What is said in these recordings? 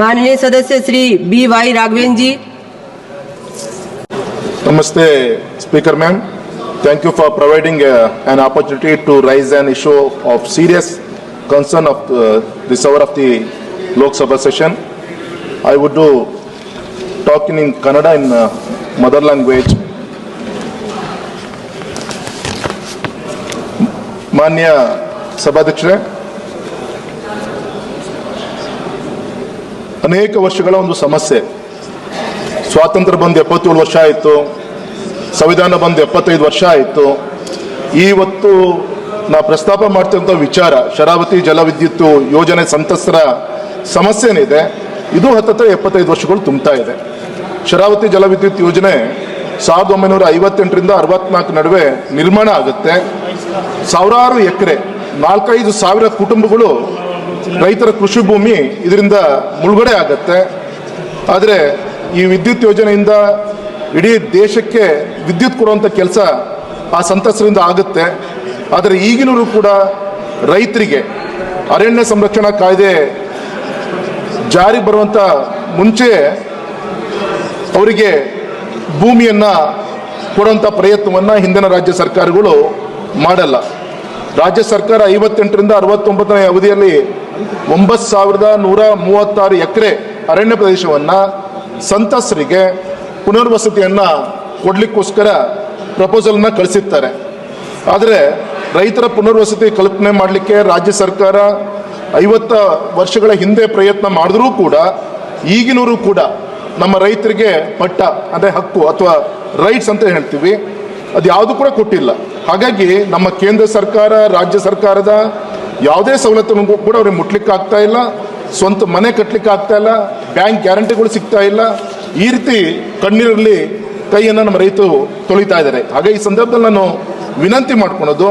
माननीय सदस्य Shri B Y Raghavan ji Namaste, Speaker Ma'am. Thank you for providing uh, an opportunity to raise an issue of serious concern of uh, this hour of the Lok Sabha session. I would do talking in Kannada in uh, mother language. ಮಾನ್ಯ ಸಭಾಧ್ಯಕ್ಷರೇ ಅನೇಕ ವರ್ಷಗಳ ಒಂದು ಸಮಸ್ಯೆ. ಸ್ವಾತಂತ್ರ್ಯ ಬಂದು ಎಪ್ಪತ್ತೇಳು ವರ್ಷ ಆಯಿತು. ಸಂವಿಧಾನ ಬಂದು ಎಪ್ಪತ್ತೈದು ವರ್ಷ ಆಯಿತು. ಇವತ್ತು ನಾ ಪ್ರಸ್ತಾಪ ಮಾಡ್ತಿರುವಂಥ ವಿಚಾರ, ಶರಾವತಿ ಜಲವಿದ್ಯುತ್ ಯೋಜನೆ ಸಂತಸ್ತರ ಸಮಸ್ಯೆ ಏನಿದೆ ಇದು ಹತ್ತತ್ರ ಎಪ್ಪತ್ತೈದು ವರ್ಷಗಳು ತುಂಬ್ತಾ ಇದೆ. ಶರಾವತಿ ಜಲವಿದ್ಯುತ್ ಯೋಜನೆ ಸಾವಿರದ ಒಂಬೈನೂರ ಐವತ್ತೆಂಟರಿಂದ ಅರವತ್ನಾಲ್ಕು ನಡುವೆ ನಿರ್ಮಾಣ ಆಗುತ್ತೆ. ಸಾವಿರಾರು ಎಕರೆ, ನಾಲ್ಕೈದು ಸಾವಿರ ಕುಟುಂಬಗಳು ರೈತರ ಕೃಷಿ ಭೂಮಿ ಇದರಿಂದ ಮುಳುಗಡೆ ಆಗತ್ತೆ. ಆದರೆ ಈ ವಿದ್ಯುತ್ ಯೋಜನೆಯಿಂದ ಇಡೀ ದೇಶಕ್ಕೆ ವಿದ್ಯುತ್ ಕೊಡುವಂಥ ಕೆಲಸ ಆ ಸಂತಸರಿಂದ ಆಗುತ್ತೆ. ಆದರೆ ಈಗಿನವರು ಕೂಡ ರೈತರಿಗೆ ಅರಣ್ಯ ಸಂರಕ್ಷಣಾ ಕಾಯ್ದೆ ಜಾರಿ ಬರುವಂಥ ಮುಂಚೆ ಅವರಿಗೆ ಭೂಮಿಯನ್ನು ಕೊಡುವಂಥ ಪ್ರಯತ್ನವನ್ನು ಹಿಂದಿನ ರಾಜ್ಯ ಸರ್ಕಾರಗಳು ಮಾಡಲ್ಲ. ರಾಜ್ಯ ಸರ್ಕಾರ ಐವತ್ತೆಂಟರಿಂದ ಅರವತ್ತೊಂಬತ್ತನೇ ಅವಧಿಯಲ್ಲಿ ಒಂಬತ್ತು ಸಾವಿರದ ನೂರ ಮೂವತ್ತಾರು ಎಕರೆ ಅರಣ್ಯ ಪ್ರದೇಶವನ್ನು ಸಂತಸರಿಗೆ ಪುನರ್ವಸತಿಯನ್ನು ಕೊಡಲಿಕ್ಕೋಸ್ಕರ ಪ್ರಪೋಸಲ್ನ ಕಳಿಸಿರ್ತಾರೆ. ಆದರೆ ರೈತರ ಪುನರ್ವಸತಿ ಕಲ್ಪನೆ ಮಾಡಲಿಕ್ಕೆ ರಾಜ್ಯ ಸರ್ಕಾರ ಐವತ್ತ ವರ್ಷಗಳ ಹಿಂದೆ ಪ್ರಯತ್ನ ಮಾಡಿದ್ರೂ ಕೂಡ, ಈಗಿನವರು ಕೂಡ ನಮ್ಮ ರೈತರಿಗೆ ಪಟ್ಟ, ಅಂದರೆ ಹಕ್ಕು ಅಥವಾ ರೈಟ್ಸ್ ಅಂತ ಹೇಳ್ತೀವಿ ಅದು ಯಾವುದು ಕೂಡ ಕೊಟ್ಟಿಲ್ಲ. ಹಾಗಾಗಿ ನಮ್ಮ ಕೇಂದ್ರ ಸರ್ಕಾರ, ರಾಜ್ಯ ಸರ್ಕಾರದ ಯಾವುದೇ ಸವಲತ್ತು ಕೂಡ ಅವ್ರಿಗೆ ಮುಟ್ಲಿಕ್ಕೆ ಆಗ್ತಾ ಇಲ್ಲ. ಸ್ವಂತ ಮನೆ ಕಟ್ಟಲಿಕ್ಕೆ ಆಗ್ತಾ ಇಲ್ಲ. ಬ್ಯಾಂಕ್ ಗ್ಯಾರಂಟಿಗಳು ಸಿಗ್ತಾ ಇಲ್ಲ. ಈ ರೀತಿ ಕಣ್ಣೀರಲ್ಲಿ ಕೈಯನ್ನು ನಮ್ಮ ರೈತರು ತೊಳಿತಾ ಇದ್ದಾರೆ. ಹಾಗೆ ಈ ಸಂದರ್ಭದಲ್ಲಿ ನಾನು ವಿನಂತಿ ಮಾಡ್ಕೊಳೋದು,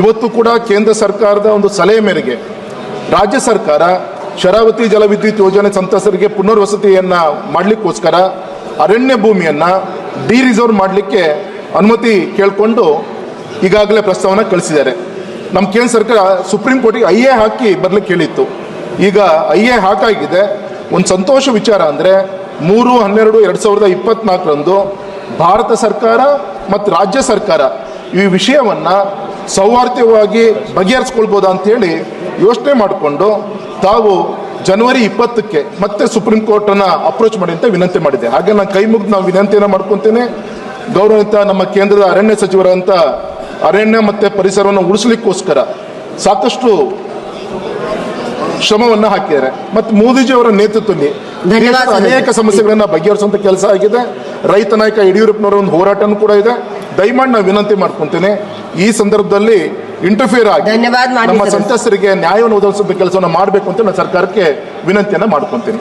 ಇವತ್ತು ಕೂಡ ಕೇಂದ್ರ ಸರ್ಕಾರದ ಒಂದು ಸಲಹೆ ಮೇರೆಗೆ ರಾಜ್ಯ ಸರ್ಕಾರ ಶರಾವತಿ ಜಲವಿದ್ಯುತ್ ಯೋಜನೆ ಸಂತ್ರಸ್ತರಿಗೆ ಪುನರ್ವಸತಿಯನ್ನು ಮಾಡಲಿಕ್ಕೋಸ್ಕರ ಅರಣ್ಯ ಭೂಮಿಯನ್ನ ಡಿರಿಸರ್ವ್ ಮಾಡಲಿಕ್ಕೆ ಅನುಮತಿ ಕೇಳಿಕೊಂಡು ಈಗಾಗಲೇ ಪ್ರಸ್ತಾವನೆ ಕಳಿಸಿದ್ದಾರೆ. ನಮ್ಮ ಕೇಂದ್ರ ಸರ್ಕಾರ ಸುಪ್ರೀಂ ಕೋರ್ಟಿಗೆ ಐ ಎ ಹಾಕಿ ಬರ್ಲಿಕ್ಕೆ ಕೇಳಿತ್ತು ಈಗ ಐ ಎ ಹಾಕಾಗಿದೆ. ಒಂದು ಸಂತೋಷ ವಿಚಾರ ಅಂದರೆ ಮೂರು, ಹನ್ನೆರಡು, ಎರಡು ಸಾವಿರದ ಇಪ್ಪತ್ನಾಲ್ಕರಂದು ಭಾರತ ಸರ್ಕಾರ ಮತ್ತು ರಾಜ್ಯ ಸರ್ಕಾರ ಈ ವಿಷಯವನ್ನು ಸೌಹಾರ್ದವಾಗಿ ಬಗೆಹರಿಸ್ಕೊಳ್ಬೋದಾ ಅಂತೇಳಿ ಯೋಚನೆ ಮಾಡಿಕೊಂಡು ತಾವು ಜನವರಿ ಇಪ್ಪತ್ತಕ್ಕೆ ಮತ್ತೆ ಸುಪ್ರೀಂ ಕೋರ್ಟನ್ನು ಅಪ್ರೋಚ್ ಮಾಡಿ ಅಂತ ವಿನಂತಿ ಮಾಡಿದೆ. ಹಾಗೆ ನಾನು ಕೈ ಮುಗಿದು ನಾವು ವಿನಂತಿಯನ್ನು ಮಾಡ್ಕೊತೇನೆ. ಗೌರವಿತ ನಮ್ಮ ಕೇಂದ್ರದ ಅರಣ್ಯ ಸಚಿವರಂತ ಅರಣ್ಯ ಮತ್ತೆ ಪರಿಸರವನ್ನು ಉಳಿಸ್ಲಿಕ್ಕೋಸ್ಕರ ಸಾಕಷ್ಟು ಶ್ರಮವನ್ನು ಹಾಕಿದ್ದಾರೆ. ಮತ್ತು ಮೋದಿಜಿ ಅವರ ನೇತೃತ್ವದಲ್ಲಿ ಅನೇಕ ಸಮಸ್ಯೆಗಳನ್ನು ಬಗೆಹರಿಸುವಂಥ ಕೆಲಸ ಆಗಿದೆ. ರೈತ ನಾಯಕ ಯಡಿಯೂರಪ್ಪನವರ ಒಂದು ಹೋರಾಟನೂ ಕೂಡ ಇದೆ. ದಯಮಾಡಿ ನಾವು ವಿನಂತಿ ಮಾಡ್ಕೊಂತೇನೆ ಈ ಸಂದರ್ಭದಲ್ಲಿ ಇಂಟರ್ಫಿಯರ್ ಆಗಿ ನಮ್ಮ. ಸಂತ್ರಸ್ತರಿಗೆ ನ್ಯಾಯವನ್ನು ಒದಗಿಸುವಂತ ಕೆಲಸವನ್ನು ಮಾಡಬೇಕು ಅಂತ ನಾನು ಸರ್ಕಾರಕ್ಕೆ ವಿನಂತಿಯನ್ನ ಮಾಡ್ಕೊಂತೀನಿ.